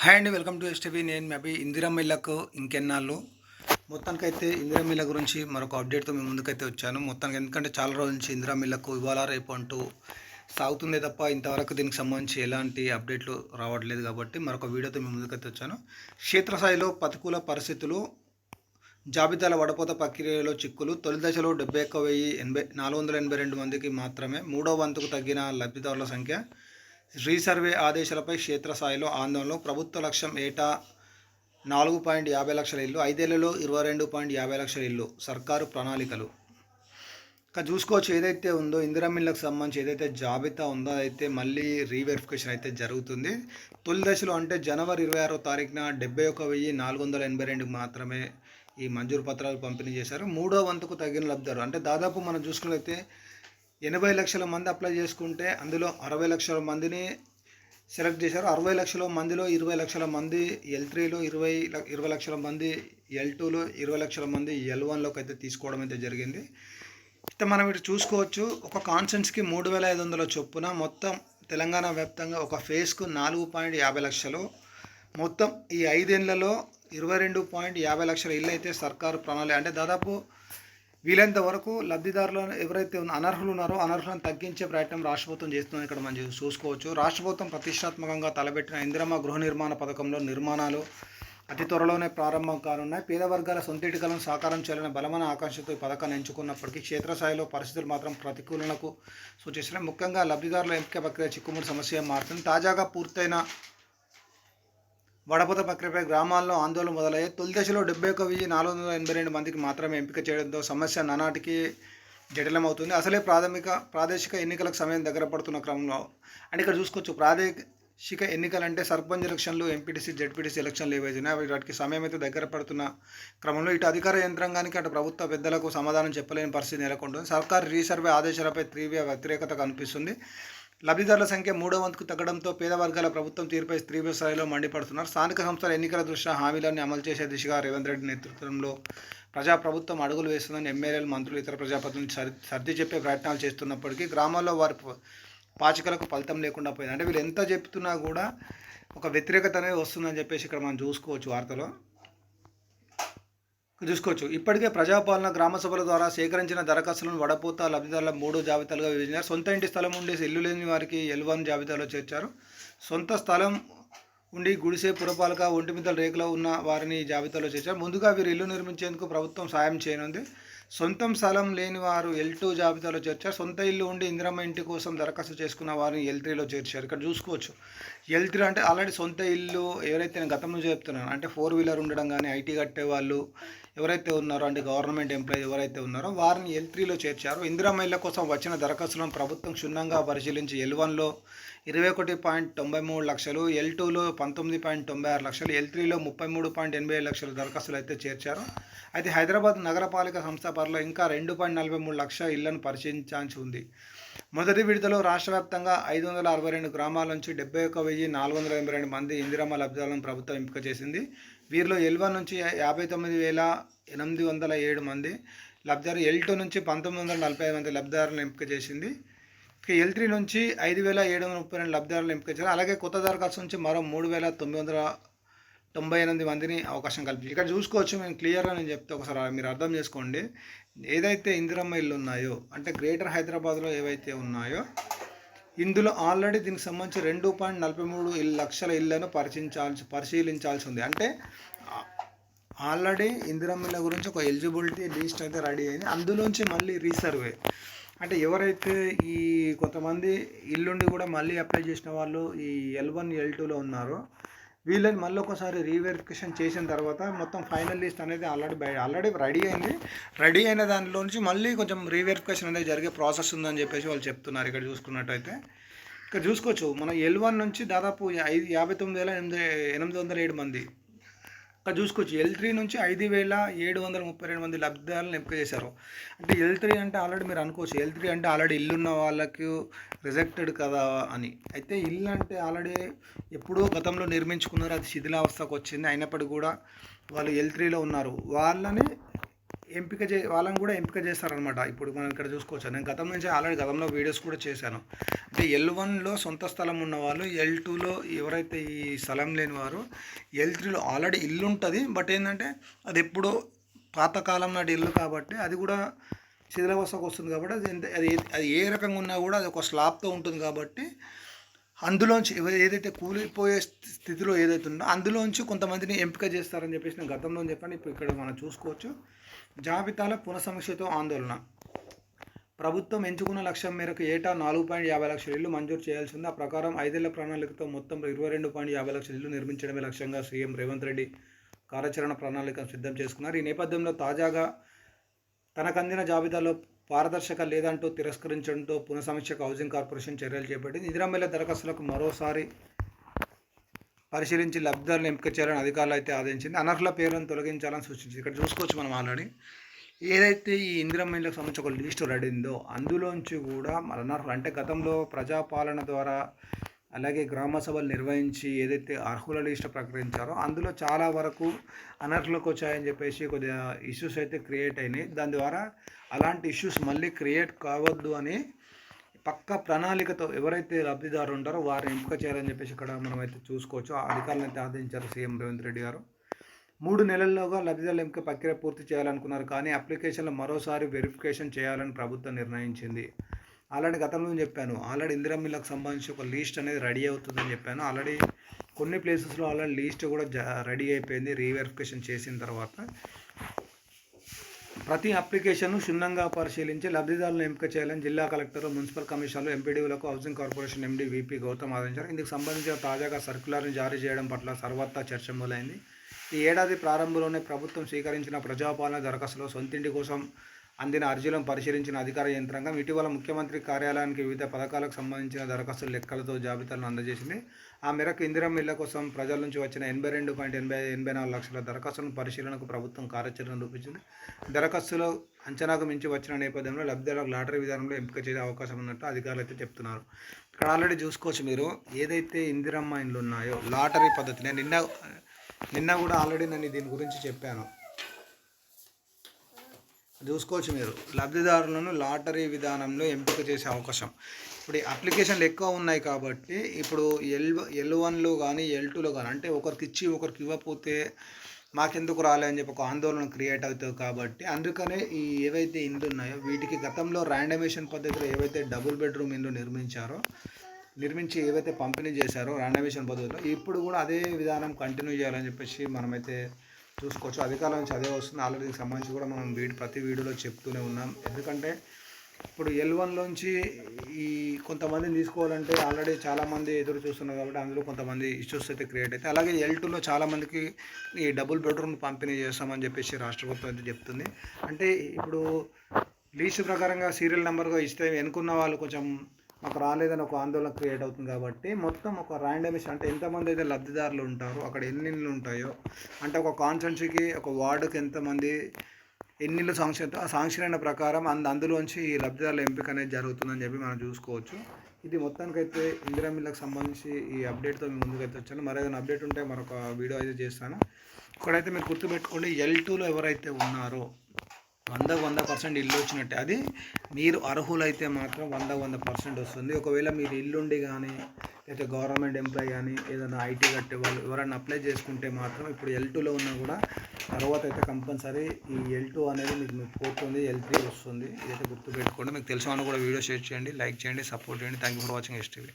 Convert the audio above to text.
Hi అండి welcome to STV నేను మేబీ ఇందిరమ్మ ఇళ్ళకు ఇంకెన్నాళ్ళు. మొత్తానికైతే ఇందిరమ్మ గురించి మరొక అప్డేట్తో మేము ముందుకైతే వచ్చాను. మొత్తానికి ఎందుకంటే చాలా రోజుల నుంచి ఇందిరమ్మ ఇవాళ రేపు అంటూ సాగుతుందే తప్ప ఇంతవరకు దీనికి సంబంధించి ఎలాంటి అప్డేట్లు రావట్లేదు కాబట్టి మరొక వీడియోతో మేము ముందుకైతే వచ్చాను. క్షేత్రస్థాయిలో ప్రతికూల పరిస్థితులు జాబితాల వడపోత ప్రక్రియలో చిక్కులు తొలి దశలో డెబ్బై ఒక్క వెయ్యి ఎనభై నాలుగు వందల ఎనభై రెండు మందికి మాత్రమే మూడో వంతుకు తగ్గిన లబ్ధిదారుల సంఖ్య రీసర్వే ఆదేశాలపై క్షేత్రస్థాయిలో ఆందోళనలు. ప్రభుత్వ లక్ష్యం ఏటా? నాలుగు పాయింట్ యాభై లక్షల ఇల్లు. ఐదేళ్ళలో ఇరవై రెండు పాయింట్ యాభై లక్షల ఇల్లు. సర్కారు ప్రణాళికలు. ఇంకా చూసుకోవచ్చు ఏదైతే ఉందో ఇందిరామిల్లకు సంబంధించి ఏదైతే జాబితా ఉందో అయితే మళ్ళీ రీవెరిఫికేషన్ అయితే జరుగుతుంది. తొలి దశలో అంటే జనవరి ఇరవై ఆరో తారీఖున డెబ్బై ఒక వెయ్యి నాలుగు వందల ఎనభై రెండుకి మాత్రమే ఈ మంజూరు పత్రాలు పంపిణీ చేశారు. మూడో వంతుకు తగిన లబ్ధారు అంటే దాదాపు మనం చూసుకున్నట్లయితే ఎనభై లక్షల మంది అప్లై చేసుకుంటే అందులో అరవై లక్షల మందిని సెలెక్ట్ చేశారు. అరవై లక్షల మందిలో ఇరవై లక్షల మంది ఎల్ త్రీలో ఇరవై ఇరవై లక్షల మంది ఎల్ టూలో ఇరవై లక్షల మంది ఎల్ వన్లోకి అయితే తీసుకోవడం అయితే జరిగింది. అయితే మనం ఇటు చూసుకోవచ్చు ఒక కాన్సెన్స్కి మూడు వేల ఐదు వందల చొప్పున మొత్తం తెలంగాణ వ్యాప్తంగా ఒక ఫేస్కు నాలుగు పాయింట్ యాభై లక్షలు. మొత్తం ఈ ఐదేళ్ళలో ఇరవై రెండు పాయింట్ యాభై లక్షల ఇల్లు అయితే సర్కారు ప్రణాళిక అంటే దాదాపు వీలైనంత వరకు లబ్ధిదారులు ఎవరైతే ఉన్న అనర్హులు ఉన్నారో అనర్హులను తగ్గించే ప్రయత్నం రాష్ట్ర ప్రభుత్వం చేస్తుందని ఇక్కడ మనం చూసుకోవచ్చు. రాష్ట్ర ప్రభుత్వం ప్రతిష్టాత్మకంగా తలపెట్టిన ఇందిరమ్మ గృహ నిర్మాణ పథకంలో నిర్మాణాలు అతి త్వరలోనే ప్రారంభం కానున్నాయి. పేద వర్గాల సొంత ఇటుకలను సాకారం చేయాలనే బలమైన ఆకాంక్షతో ఈ పథకాన్ని ఎంచుకున్నప్పటికీ క్షేత్రస్థాయిలో పరిస్థితులు మాత్రం ప్రతికూలనకు సూచిస్తున్నాయి. ముఖ్యంగా లబ్ధిదారుల ఎంపిక ప్రక్రియ చిక్కుముడి సమస్య మారుతుంది. తాజాగా పూర్తయిన వడపత ప్రక్రియపై గ్రామాల్లో ఆందోళన మొదలయ్యాయి తొలి దశలో డెబ్బై ఒక వెయ్యి నాలుగు వందల ఎనభై రెండు మందికి మాత్రమే ఎంపిక చేయడంతో సమస్య నానాటికి జటిలమవుతుంది అసలే ప్రాథమిక ప్రాదేశిక ఎన్నికలకు సమయం దగ్గర పడుతున్న క్రమంలో. అంటే ఇక్కడ చూసుకోవచ్చు ప్రాదేశిక ఎన్నికలు అంటే సర్పంచ్ ఎలక్షన్లు ఎంపీటీసీ జెడ్పీటీసీ ఎలక్షన్లు ఏవైతే అవి వాటికి సమయం అయితే దగ్గర పడుతున్న క్రమంలో ఇటు అధికార యంత్రాంగానికి అటు ప్రభుత్వ పెద్దలకు సమాధానం చెప్పలేని పరిస్థితి నెలకొంటుంది. సర్కార్ రీసర్వే ఆదేశాలపై తీవ్ర వ్యతిరేకత కనిపిస్తుంది. లబ్ధిదారుల సంఖ్య మూడో వంతుకు తగ్గడంతో పేద వర్గాల ప్రభుత్వం తీరుపై తీవ్ర స్థాయిలో మండిపడుతున్నారు. స్థానిక సంస్థల ఎన్నికల దృష్ట్యా హామీలన్నీ అమలు చేసే దిశగా రేవంత్ రెడ్డి నేతృత్వంలో ప్రజాప్రభుత్వం అడుగులు వేస్తుందని ఎమ్మెల్యేలు మంత్రులు ఇతర ప్రజాప్రతినిధులు సరి సర్ది చెప్పే ప్రయత్నాలు చేస్తున్నప్పటికీ గ్రామాల్లో వారి పాచికలకు ఫలితం లేకుండా పోయింది. అంటే వీళ్ళు ఎంత చెప్తున్నా కూడా ఒక వ్యతిరేకత అనేది వస్తుందని చెప్పేసి ఇక్కడ మనం చూసుకోవచ్చు వార్తలో. చూసుకోవచ్చు. ఇప్పటికే ప్రజాపాలన గ్రామ సభల ద్వారా సేకరించిన దరఖాస్తులను వడపోత లబ్ధిదారుల మూడు జాబితాలుగా విభజించారు. సొంత ఇంటి స్థలం ఉండి ఇల్లు లేని వారికి ఎల్ వన్ జాబితాలో చేర్చారు. సొంత స్థలం ఉండి గుడిసె పురపాలక ఒంటిమిద్దల రేఖలో ఉన్న వారిని జాబితాలో చేర్చారు. ముందుగా వీరు ఇల్లు నిర్మించేందుకు ప్రభుత్వం సాయం చేయనుంది. సొంతం స్థలం లేని వారు ఎల్ టూ జాబితాలో చేర్చారు. సొంత ఇల్లు ఉండి ఇందిరమ్మ ఇంటి కోసం దరఖాస్తు చేసుకున్న వారిని ఎల్ త్రీలో చేర్చారు. ఇక్కడ చూసుకోవచ్చు. ఎల్ త్రీ అంటే ఆల్రెడీ సొంత ఇల్లు ఎవరైతే నేను గతంలో చెప్తున్నాను అంటే ఫోర్ వీలర్ ఉండడం కానీ ఐటీ కట్టే వాళ్ళు ఎవరైతే ఉన్నారో అంటే గవర్నమెంట్ ఎంప్లాయీ ఎవరైతే ఉన్నారో వారిని ఎల్ త్రీలో చేర్చారు. ఇందిరమ్మ కోసం వచ్చిన దరఖాస్తులను ప్రభుత్వం క్షుణ్ణంగా పరిశీలించి ఎల్ వన్లో ఇరవై ఒకటి పాయింట్ తొంభై మూడు లక్షలు ఎల్ టూలో పంతొమ్మిది పాయింట్ తొంభై ఆరు లక్షలు ఎల్ త్రీలో ముప్పై మూడు పాయింట్ ఎనభై ఏడు లక్షల దరఖాస్తులు అయితే చేర్చారు. అయితే హైదరాబాద్ నగరపాలిక సంస్థ పరిలో ఇంకా రెండు పాయింట్ నలభై మూడు లక్షల ఇళ్ళను పరిశీలించాల్సి ఉంది. మొదటి విడతలో రాష్ట్ర వ్యాప్తంగా ఐదు వందల అరవై రెండు గ్రామాల నుంచి డెబ్బై ఒక వెయ్యి నాలుగు వందల ఎనభై రెండు మంది ఇందిరమ్మ లబ్ధాలను ప్రభుత్వం ఎంపిక చేసింది. వీరిలో ఎల్వన్ నుంచి యాభై తొమ్మిది వేల ఎనిమిది వందల ఏడు మంది లబ్ధారు ఎల్ టూ నుంచి పంతొమ్మిది వందల నలభై ఐదు మంది లబ్ధారులను ఎంపిక చేసింది. ఇక ఎల్ త్రీ నుంచి ఐదు వేల ఏడు వందల ముప్పై రెండు లబ్ధారులను ఎంపిక చేశారు. అలాగే కొత్త దరఖాస్తు నుంచి మరో మూడు వేల తొమ్మిది వందల తొంభై ఎనిమిది మందిని అవకాశం కల్పించి ఇక్కడ చూసుకోవచ్చు మేము క్లియర్గా నేను చెప్తే ఒకసారి మీరు అర్థం చేసుకోండి. ఏదైతే ఇందిరమ్మ ఇల్లు ఉన్నాయో అంటే గ్రేటర్ హైదరాబాద్లో ఏవైతే ఉన్నాయో ఇందులో ఆల్రెడీ దీనికి సంబంధించి రెండు పాయింట్ నలభై మూడు లక్షల ఇళ్ళను పరిశీలించాల్సి పరిశీలించాల్సి ఉంది. అంటే ఆల్రెడీ ఇందిరమ్మ గురించి ఒక ఎలిజిబిలిటీ లిస్ట్ అయితే రెడీ అయింది. అందులోంచి మళ్ళీ రీసర్వే. అంటే ఎవరైతే ఈ కొంతమంది ఇల్లుండి కూడా మళ్ళీ అప్లై చేసిన వాళ్ళు ఈ ఎల్ వన్ ఎల్ టూలో ఉన్నారో వీళ్ళని మళ్ళీ ఒకసారి రీవెరిఫికేషన్ చేసిన తర్వాత మొత్తం ఫైనల్ లిస్ట్ అనేది ఆల్రెడీ ఆల్రెడీ రెడీ అయింది. రెడీ అయిన దానిలో నుంచి మళ్ళీ కొంచెం రీవెరిఫికేషన్ అనేది జరిగే ప్రాసెస్ ఉందని చెప్పేసి వాళ్ళు చెప్తున్నారు ఇక్కడ చూసుకున్నట్టయితే. ఇక్కడ చూసుకోవచ్చు మన ఎల్ వన్ నుంచి దాదాపు ఐదు యాభై తొమ్మిది వేల ఎనిమిది ఎనిమిది వందల ఏడు మంది అక్కడ చూసుకోవచ్చు. ఎల్ త్రీ నుంచి ఐదు వేల ఏడు వందల ముప్పై రెండు మంది లబ్ధిదారులను ఎంపిక చేశారు. అంటే ఎల్ త్రీ అంటే ఆల్రెడీ మీరు అనుకోవచ్చు. ఎల్ త్రీ అంటే ఆల్రెడీ ఇల్లున్న వాళ్ళకి రిజెక్టెడ్ కదా అని. అయితే ఇల్లు అంటే ఆల్రెడీ ఎప్పుడో గతంలో నిర్మించుకున్నారు. అది శిథిలావస్థకు వచ్చింది. అయినప్పటికీ కూడా వాళ్ళు ఎల్ త్రీలో ఉన్నారు. వాళ్ళని ఎంపిక చే వాళ్ళని కూడా ఎంపిక చేస్తారనమాట ఇప్పుడు మనం ఇక్కడ చూసుకోవచ్చు. నేను గతం నుంచి ఆల్రెడీ గతంలో వీడియోస్ కూడా చేశాను. అంటే ఎల్ వన్లో సొంత స్థలం ఉన్న వాళ్ళు ఎల్ టూలో ఎవరైతే ఈ స్థలం లేని వారు ఎల్ త్రీలో ఆల్రెడీ ఇల్లు ఉంటుంది బట్ ఏంటంటే అది ఎప్పుడో పాతకాలం నాటి ఇల్లు కాబట్టి అది కూడా శిథిలావస్థకు వస్తుంది కాబట్టి అది అది అది ఏ రకంగా ఉన్నా కూడా అది ఒక స్లాబ్తో ఉంటుంది కాబట్టి అందులోంచి ఏదైతే కూలిపోయే స్థితిలో ఏదైతే ఉందో అందులోంచి కొంతమందిని ఎంపిక చేస్తారని చెప్పేసి నేను గతంలో చెప్పాను ఇప్పుడు ఇక్కడ మనం చూసుకోవచ్చు. జాబితాల పునఃసమీక్షతో ఆందోళన. ప్రభుత్వం ఎంచుకున్న లక్ష్యం మేరకు ఏటా నాలుగు పాయింట్ యాభై లక్షల ఇల్లు మంజూరు చేయాల్సి ఉంది. ఆ ప్రకారం ఐదేళ్ళ ప్రణాళికతో మొత్తం ఇరవై రెండు పాయింట్ యాభై లక్షల ఇల్లు నిర్మించడమే లక్ష్యంగా సీఎం రేవంత్ రెడ్డి కార్యాచరణ ప్రణాళికను సిద్ధం చేసుకున్నారు. ఈ నేపథ్యంలో తాజాగా తనకు అందిన జాబితాలో పారదర్శక లేదంటూ తిరస్కరించడంతో పునఃసమీక్షకు హౌసింగ్ కార్పొరేషన్ చర్యలు చేపట్టింది. ఇందిరామిల్ల దరఖాస్తులకు మరోసారి పరిశీలించి లబ్ధిదారులను ఎంపిక చేయాలని అధికారులు అయితే ఆదేశించింది. అనర్హుల పేర్లను తొలగించాలని సూచించింది. ఇక్కడ చూసుకోవచ్చు మనం ఆల్రెడీ. ఏదైతే ఈ ఇందిరమ్మ సంబంధించి ఒక లిస్టు రెడీ ఉందో అందులోంచి కూడా మన అనర్హులు అంటే గతంలో ప్రజాపాలన ద్వారా అలాగే గ్రామ సభలు నిర్వహించి ఏదైతే అర్హుల లిస్ట్ ప్రకటించారో అందులో చాలా వరకు అనర్హులకు వచ్చాయని చెప్పేసి కొద్దిగా ఇష్యూస్ అయితే క్రియేట్ అయినాయి. దాని ద్వారా అలాంటి ఇష్యూస్ మళ్ళీ క్రియేట్ కావద్దు అని పక్క ప్రణాళికతో ఎవరైతే లబ్ధిదారు ఉంటారో వారిని ఎంపిక చేయాలని చెప్పేసి ఇక్కడ మనం అయితే చూసుకోవచ్చు. ఆ అధికారులను అయితే ఆదేశించారు సీఎం రేవంత్ రెడ్డి గారు. మూడు నెలల్లోగా లబ్ధిదారుల ఎంపిక ప్రక్రియ పూర్తి చేయాలనుకున్నారు కానీ అప్లికేషన్లో మరోసారి వెరిఫికేషన్ చేయాలని ప్రభుత్వం నిర్ణయించింది. ఆల్రెడీ గతంలో చెప్పాను ఆల్రెడీ ఇందిరమ్మిళ్ళకు సంబంధించి ఒక లీస్ట్ అనేది రెడీ అవుతుందని చెప్పాను. ఆల్రెడీ కొన్ని ప్లేసెస్లో ఆల్రెడీ లీస్ట్ కూడా రెడీ అయిపోయింది రీవెరిఫికేషన్ చేసిన తర్వాత. ప్రతి అప్లికేషన్ క్షుణ్ణంగా పరిశీలించి లబ్ధిదారులను ఎంపిక చేయాలని జిల్లా కలెక్టర్ మున్సిపల్ కమిషనర్లు ఎంపీడీలకు housing corporation MD VP Gautam ఆదేశించారు. ఇందుకు సంబంధించిన తాజాగా సర్క్యులర్ను జారీ చేయడం పట్ల సర్వత్రా చర్చ మొదలైంది. ఈ ఏడాది ప్రారంభంలోనే ప్రభుత్వం స్వీకరించిన ప్రజాపాలన దరఖాస్తులో సొంతింటి కోసం అందిన అర్జీలను పరిశీలించిన అధికార యంత్రాంగం ఇటీవల ముఖ్యమంత్రి కార్యాలయానికి వివిధ పథకాలకు సంబంధించిన దరఖాస్తుల లెక్కలతో జాబితాలను అందజేసింది. ఆ మేరకు ఇందిరమ్మ ఇళ్ళ కోసం ప్రజల నుంచి వచ్చిన ఎనభై రెండు పాయింట్ ఎనభై ఎనభై నాలుగు లక్షల దరఖాస్తులను పరిశీలనకు ప్రభుత్వం కార్యాచరణ రూపించింది. దరఖాస్తులో అంచనాకు మించి వచ్చిన నేపథ్యంలో లబ్ధిదారులకు లాటరీ విధానంలో ఎంపిక చేసే అవకాశం ఉన్నట్టు అధికారులు అయితే చెప్తున్నారు. ఇక్కడ ఆల్రెడీ చూసుకోవచ్చు మీరు ఏదైతే ఇందిరమ్మ ఇండ్లు ఉన్నాయో లాటరీ పద్ధతి నేను నిన్న నిన్న కూడా ఆల్రెడీ నేను దీని గురించి చెప్పాను. చూసుకోవచ్చు మీరు. లబ్ధిదారులను లాటరీ విధానంలో ఎంపిక చేసే అవకాశం. ఇప్పుడు ఈ అప్లికేషన్లు ఎక్కువ ఉన్నాయి కాబట్టి ఇప్పుడు ఎల్ ఎల్ వన్లో కానీ ఎల్ టూలో కానీ అంటే ఒకరికి ఇచ్చి ఒకరికి ఇవ్వకపోతే మాకెందుకు రాలే అని చెప్పి ఒక ఆందోళన క్రియేట్ అవుతుంది కాబట్టి అందుకనే ఈ ఏవైతే ఇండ్లు ఉన్నాయో వీటికి గతంలో ర్యాండమేషన్ పద్ధతిలో ఏవైతే డబుల్ బెడ్రూమ్ ఇండ్లు నిర్మించారో నిర్మించి ఏవైతే పంపిణీ చేశారో ర్యాండమేషన్ పద్ధతిలో ఇప్పుడు కూడా అదే విధానం కంటిన్యూ చేయాలని చెప్పేసి మనమైతే చూసుకోవచ్చు. అధికారుల నుంచి అదే వస్తుంది. ఆల్రెడీ దీనికి సంబంధించి కూడా మనం వీడి ప్రతి వీడియోలో చెప్తూనే ఉన్నాం. ఎందుకంటే ఇప్పుడు ఎల్ వన్లోంచి ఈ కొంతమందిని తీసుకోవాలంటే ఆల్రెడీ చాలామంది ఎదురు చూస్తున్నారు కాబట్టి అందులో కొంతమంది ఇష్యూస్ అయితే క్రియేట్ అయితే అలాగే ఎల్ టూలో చాలామందికి ఈ డబుల్ బెడ్రూమ్ పంపిణీ చేస్తామని చెప్పేసి రాష్ట్ర ప్రభుత్వం అయితే చెప్తుంది. అంటే ఇప్పుడు లీస్ట్ ప్రకారంగా సీరియల్ నెంబర్గా ఇస్తే వెనుకున్న వాళ్ళు కొంచెం మాకు రాలేదని ఒక ఆందోళన క్రియేట్ అవుతుంది కాబట్టి మొత్తం ఒక ర్యాండమిషన్ అంటే ఎంతమంది అయితే లబ్ధిదారులు ఉంటారో అక్కడ ఎన్ని ఇళ్ళు ఉంటాయో అంటే ఒక కాన్స్టెన్సీకి ఒక వార్డుకి ఎంతమంది ఎన్ని ఇళ్ళు ఆ శాంక్షన్ అయిన ప్రకారం అంద అందులోంచి ఈ లబ్ధిదారుల ఎంపిక అనేది జరుగుతుందని చెప్పి మనం చూసుకోవచ్చు. ఇది మొత్తానికైతే ఇందిరా మిల్లకు సంబంధించి ఈ అప్డేట్తో మేము ముందుకైతే వచ్చాను. మరి ఏదైనా అప్డేట్ ఉంటే మరొక వీడియో అయితే చేస్తాను. ఇక్కడైతే మీరు గుర్తుపెట్టుకోండి ఎల్ టూలో ఎవరైతే ఉన్నారో వందకు వంద పర్సెంట్ ఇల్లు వచ్చినట్టే. అది మీరు అర్హులైతే మాత్రం వంద వంద పర్సెంట్ వస్తుంది. ఒకవేళ మీరు ఇల్లుండి కానీ లేకపోతే గవర్నమెంట్ ఎంప్లాయ్ కానీ ఏదైనా ఐటీ కట్టే వాళ్ళు ఎవరైనా అప్లై చేసుకుంటే మాత్రం ఇప్పుడు ఎల్ టూలో ఉన్నా కూడా తర్వాత అయితే కంపల్సరీ ఈ ఎల్ టూ అనేది మీకు మీకు పోతుంది ఎల్ త్రీ వస్తుంది. ఇదైతే గుర్తుపెట్టుకోండి. మీకు తెలిసిన వాళ్ళు కూడా వీడియో షేర్ చేయండి లైక్ చేయండి సపోర్ట్ చేయండి. Thank you for watching STV